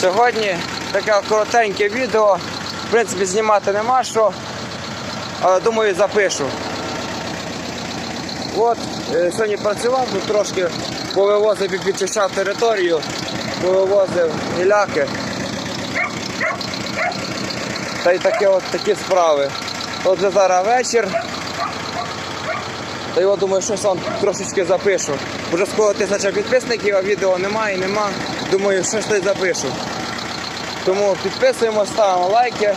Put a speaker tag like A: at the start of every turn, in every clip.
A: Сьогодні таке коротеньке відео. В принципі, знімати нема що, але думаю запишу. От, е, сьогодні працював, тут трошки повивозив і підчищав територію, повивозив гіляки. Та й таке от такі справи. От вже зараз вечір. Та я думаю, що вам трошечки запишу. Вже скоро тисяча підписників, а відео немає і нема. Думаю, щось тут запишу. Тому підписуємо, ставимо лайки.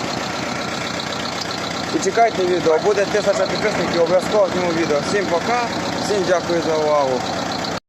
A: І чекайте відео. Буде тисяча підписників, обов'язково зніму відео. Всім пока, всім дякую за увагу.